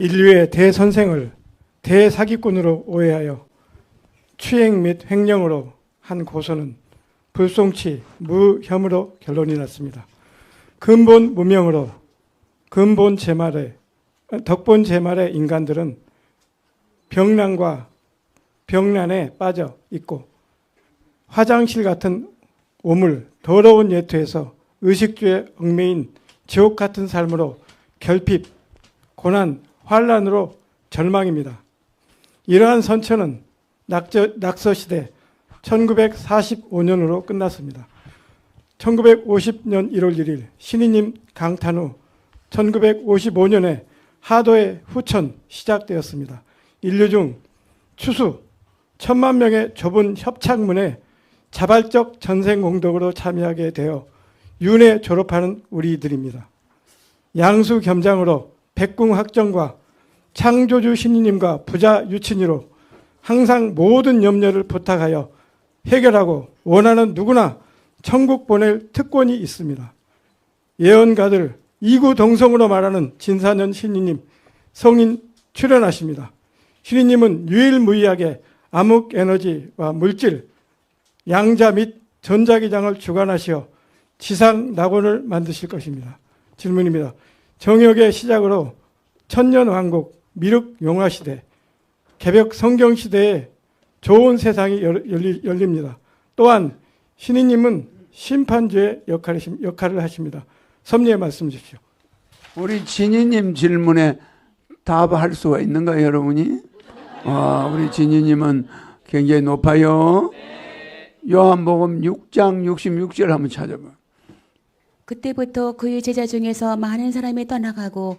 인류의 대선생을 대사기꾼으로 오해하여 추행 및 횡령으로 한 고소는 불송치 무혐의로 결론이 났습니다. 근본 무명으로 근본 제말에 덕본 제말의 인간들은 병난과 병난에 빠져 있고 화장실 같은 오물 더러운 예토에서 의식주에 얽매인 지옥 같은 삶으로 결핍, 고난, 환란으로 절망입니다. 이러한 선처는 낙저, 낙서시대 1945년으로 끝났습니다. 1950년 1월 1일 신의님 강탄 후 1955년에 하도의 후천 시작되었습니다. 인류 중 추수 천만 명의 좁은 협착문에 자발적 전생 공덕으로 참여하게 되어 윤회 졸업하는 우리들입니다. 양수 겸장으로 백궁 학정과 창조주 신이님과 부자 유친이로 항상 모든 염려를 부탁하여 해결하고 원하는 누구나 천국 보낼 특권이 있습니다. 예언가들 이구동성으로 말하는 진사년 신이님 성인 출연하십니다. 신이님은 유일무이하게 암흑 에너지와 물질, 양자 및 전자기장을 주관하시어 지상 낙원을 만드실 것입니다. 질문입니다. 정역의 시작으로 천년 왕국, 미륵 용화 시대, 개벽 성경 시대에 좋은 세상이 열- 열리- 열립니다. 또한 신이님은 심판주의 역할을, 역할을 하십니다. 섭리의 말씀 주십시오. 우리 진희님 질문에 답할 수가 있는가요, 여러분이? 아, 우리 진희님은 굉장히 높아요. 요한복음 6장 66절 한번 찾아봐. 그때부터 그의 제자 중에서 많은 사람이 떠나가고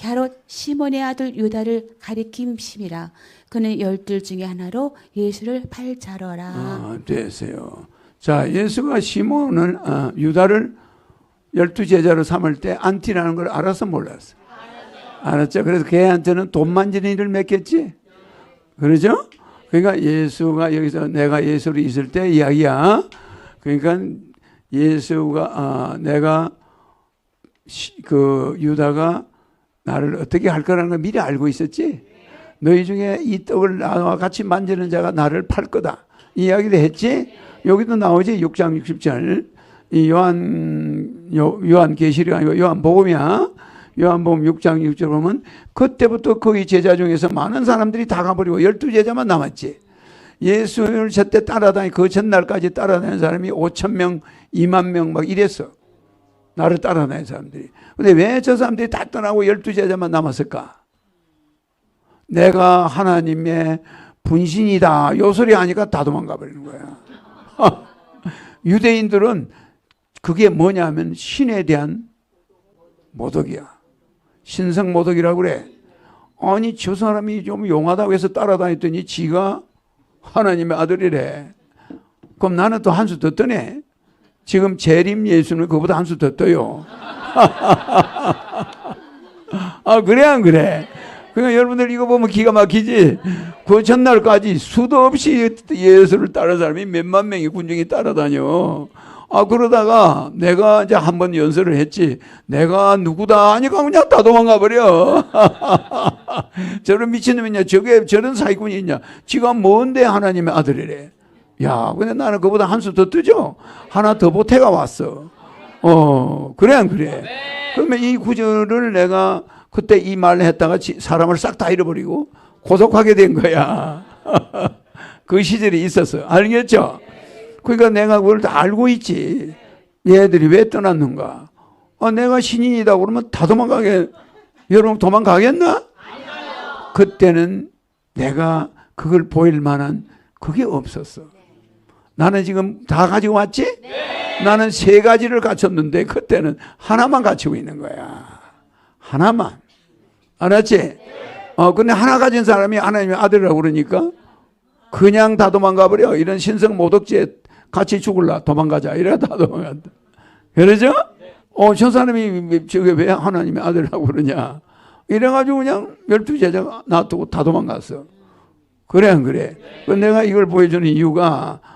갸롯 시몬의 아들 유다를 가리킴 심이라 그는 열둘 중에 하나로 예수를 팔자러라 아, 됐어요. 자, 예수가 시몬을 아, 유다를 열두 제자로 삼을 때 안티라는 걸 알아서 몰랐어. 알았죠? 그래서 걔한테는 돈 만지는 일을 맡겼지. 그러죠? 그러니까 예수가 여기서 내가 예수로 있을 때 이야기야. 그러니까 예수가 아, 내가 시- 그 유다가 나를 어떻게 할 거라는 걸 미리 알고 있었지. 너희 중에 이 떡을 나와 같이 만지는 자가 나를 팔 거다. 이 이야기를 했지. 여기도 나오지 6장 60절. 이 요한 요, 요한 계시리 아니고 요한 복음이야. 요한복음 6장 6절 보면 그때부터 거기 제자 중에서 많은 사람들이 다 가버리고 열두 제자만 남았지. 예수를 저때 따라다니 그 전날까지 따라다니는 사람이 5천 명, 2만 명 막 이랬어. 나를 따라다니는 사람들이. 근데 왜 저 사람들이 다 떠나고 열두 제자만 남았을까? 내가 하나님의 분신이다. 요 소리 하니까 다 도망가 버리는 거야. 유대인들은 그게 뭐냐면 신에 대한 모독이야. 신성 모독이라고 그래. 아니 저 사람이 좀 용하다고 해서 따라다녔더니 지가 하나님의 아들이래. 그럼 나는 또 한 수 더 떠네. 지금 재림 예수는 그보다 한 수 더 떠요. 아 그래 안 그래? 그러니까 여러분들 이거 보면 기가 막히지. 그 전날까지 수도 없이 예수를 따른 사람이 몇만 명의 군중이 따라다녀. 아 그러다가 내가 이제 한 번 연설을 했지. 내가 누구다 하니까 그냥 다 도망가 버려. 저런 미친놈이냐? 저게 저런 사기꾼이 있냐? 지가 뭔데 하나님의 아들이래. 야, 근데 나는 그보다 한수 더 뜨죠. 하나 더 보태가 왔어. 어, 그래 안 그래? 그러면 이 구절을 내가 그때 이 말을 했다가 지- 사람을 싹 다 잃어버리고 고속하게 된 거야. 그 시절이 있었어. 알겠죠? 그러니까 내가 그걸 다 알고 있지. 얘들이 왜 떠났는가? 어, 내가 신인이다 그러면 다 도망가게, 여러분 도망가겠나? 그때는 내가 그걸 보일 만한 그게 없었어. 나는 지금 다 가지고 왔지? 나는 세 가지를 갖췄는데 그때는 하나만 갖추고 있는 거야. 하나만. 알았지? 어, 근데 하나 가진 사람이 하나님의 아들이라고 그러니까 그냥 다 도망가 버려. 이런 신성 모독죄 같이 죽을라 도망가자. 이래 다 도망간다. 그러죠? 어, 저 사람이 저게 왜 하나님의 아들이라고 그러냐. 이래가지고 그냥 열두 제자가 놔두고 다 도망갔어. 그래 안 그래? 그 내가 이걸 보여주는 이유가 어,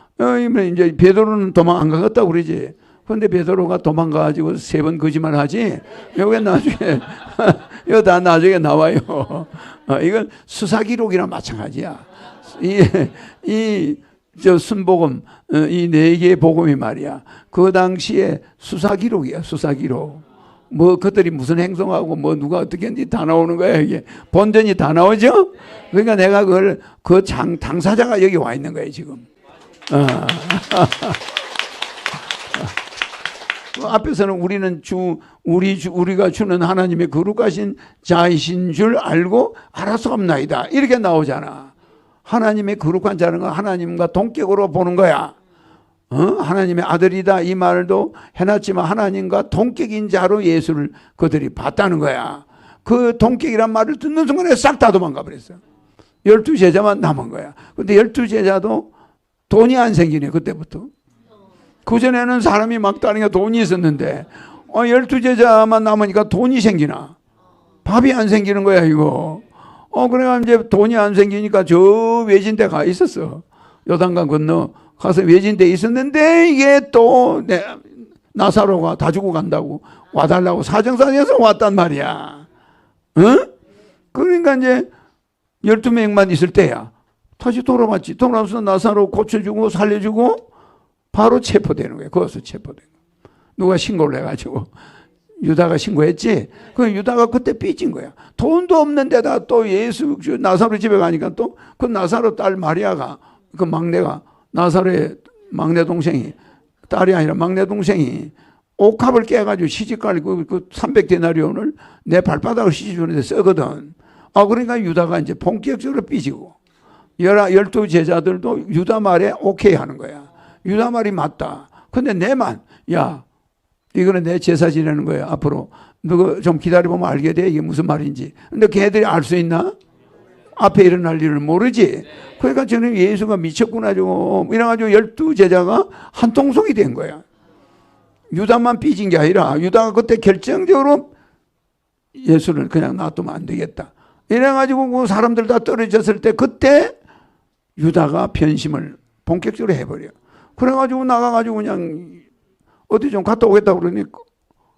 이제 베드로는 도망 안 가겠다 고 그러지. 근데 베드로가 도망가가지고 세 번 거짓말 하지. 요게 나중에 이거 다 나중에 나와요. 어, 이건 수사 기록이랑 마찬가지야. 이, 저 순복음, 어, 이네 개의 복음이 말이야. 그 당시에 수사 기록이야, 수사 기록. 뭐 그들이 무슨 행동하고 뭐 누가 어떻게 했는지 다 나오는 거야 이게 본전이 다 나오죠. 그러니까 내가 그걸 그 장 당사자가 여기 와 있는 거예요 지금. 어. 그 앞에서는 우리는 주 우리 주 우리가 주는 하나님의 거룩하신 자이신 줄 알고 알아서 없나이다 이렇게 나오잖아. 하나님의 거룩한 자는 건 하나님과 동격으로 보는 거야. 어? 하나님의 아들이다 이 말도 해놨지만 하나님과 동격인 자로 예수를 그들이 봤다는 거야. 그 동격이란 말을 듣는 순간에 싹 다 도망가 버렸어. 열두 제자만 남은 거야. 근데 열두 제자도 돈이 안 생기네 그때부터. 그 전에는 사람이 막 다니까 돈이 있었는데 어, 열두 제자만 남으니까 돈이 생기나 밥이 안 생기는 거야 이거. 어 그래가 이제 돈이 안 생기니까 저 외진 데 가 있었어. 요단강 건너 가서 외진 데 있었는데 이게 또 내, 나사로가 다 죽고 간다고 와달라고 사정사에서 왔단 말이야. 응? 그러니까 이제 열두 명만 있을 때야. 다시 돌아왔지. 돌아와서 나사로 고쳐주고 살려주고 바로 체포되는 거예요. 거기서 체포된 거. 누가 신고를 해가지고 유다가 신고했지. 그 유다가 그때 삐진 거야. 돈도 없는 데다 또 예수 나사로 집에 가니까 또 그 나사로 딸 마리아가 그 막내가 나사로의 막내 동생이 딸이 아니라 막내 동생이 옥합을 깨가지고 시집갈 그, 그 300데나리온을 내 발바닥을 씻어주는데 쓰거든. 아, 그러니까 유다가 이제 본격적으로 삐지고 열두 제자들도 유다 말에 오케이 하는 거야. 유다 말이 맞다. 근데 내만, 야, 이거는 내 제사 지내는 거야. 앞으로. 너가 좀 기다려보면 알게 돼. 이게 무슨 말인지. 근데 걔들이 알 수 있나? 앞에 일어날 일을 모르지. 그러니까 저는 예수가 미쳤구나, 좀. 이래가지고 열두 제자가 한 통속이 된 거야. 유다만 삐진 게 아니라 유다가 그때 결정적으로 예수를 그냥 놔두면 안 되겠다. 이래가지고 그 사람들 다 떨어졌을 때 그때 유다가 변심을 본격적으로 해버려. 그래가지고 나가가지고 그냥 어디 좀 갔다 오겠다 그러니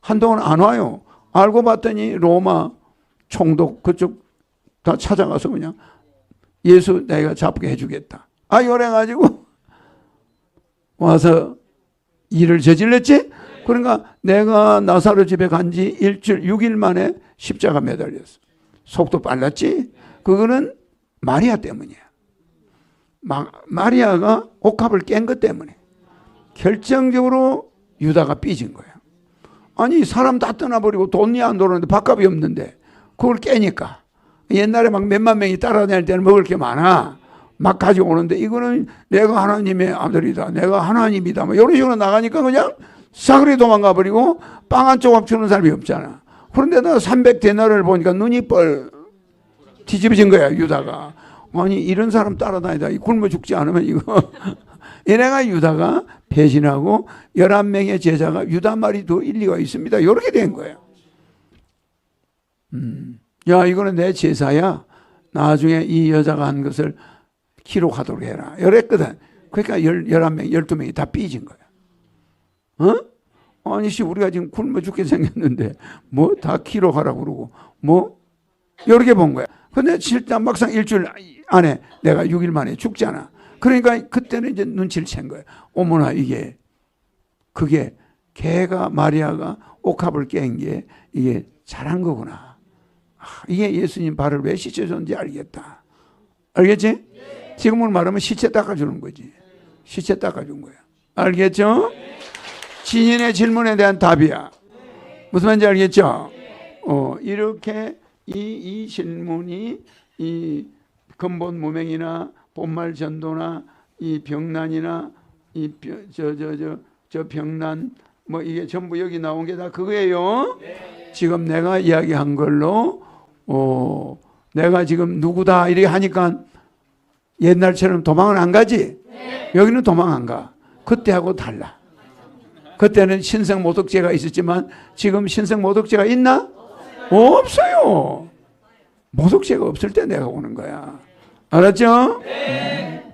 한동안 안 와요. 알고 봤더니 로마 총독 그쪽 다 찾아가서 그냥 예수 내가 잡게 해주겠다. 아, 이래가지고 와서 일을 저질렀지? 그러니까 내가 나사로 집에 간 지 일주일, 6일 만에 십자가 매달렸어. 속도 빨랐지? 그거는 마리아 때문이야. 마, 마리아가 옥합을 깬 것 때문에 결정적으로 유다가 삐진 거야. 아니 사람 다 떠나버리고 돈이 안 돌아오는데 밥값이 없는데 그걸 깨니까 옛날에 막 몇만 명이 따라다닐 때는 먹을 게 많아. 막 가지고 오는데 이거는 내가 하나님의 아들이다. 내가 하나님이다. 뭐 이런 식으로 나가니까 그냥 사그리 도망가 버리고 빵 한 조각 주는 사람이 없잖아. 그런데 나 300 데나를 보니까 눈이 뻘 뒤집어진 거야, 유다가. 아니, 이런 사람 따라다니다. 이 굶어 죽지 않으면 이거. 이래가 유다가 배신하고 11명의 제자가 유다 말이 더 일리가 있습니다. 이렇게 된 거예요. 음. 야, 이거는 내 제사야. 나중에 이 여자가 한 것을 기록하도록 해라. 이랬거든. 그러니까 11명, 12명이 다 삐진 거야. 어? 아니, 씨, 우리가 지금 굶어 죽게 생겼는데, 뭐, 다 기록하라고 그러고, 뭐, 이렇게 본 거야. 근데 실제 막상 일주일 안에 내가 6일 만에 죽잖아. 그러니까 그때는 이제 눈치를 챈 거야. 어머나, 이게, 그게, 걔가, 마리아가 옥합을 깬 게, 이게 잘한 거구나. 아, 이게 예수님 발을 왜 씻어줬는지 알겠다. 알겠지? 지금은 말하면 시체 닦아주는 거지. 시체 닦아준 거야. 알겠죠? 진인의 질문에 대한 답이야. 무슨 말인지 알겠죠? 어, 이렇게 이, 이 질문이 이 근본 무명이나 본말 전도나 이 병난이나 이 저 저 저 저 병난 뭐 이게 전부 여기 나온 게 다 그거예요. 지금 내가 이야기한 걸로 어 내가 지금 누구다 이렇게 하니까 옛날처럼 도망을 안 가지. 여기는 도망 안 가. 그때하고 달라. 그때는 신성 모독죄가 있었지만 지금 신성 모독죄가 있나? 없어요. 모독죄가 없을 때 내가 오는 거야. 알았죠? 네.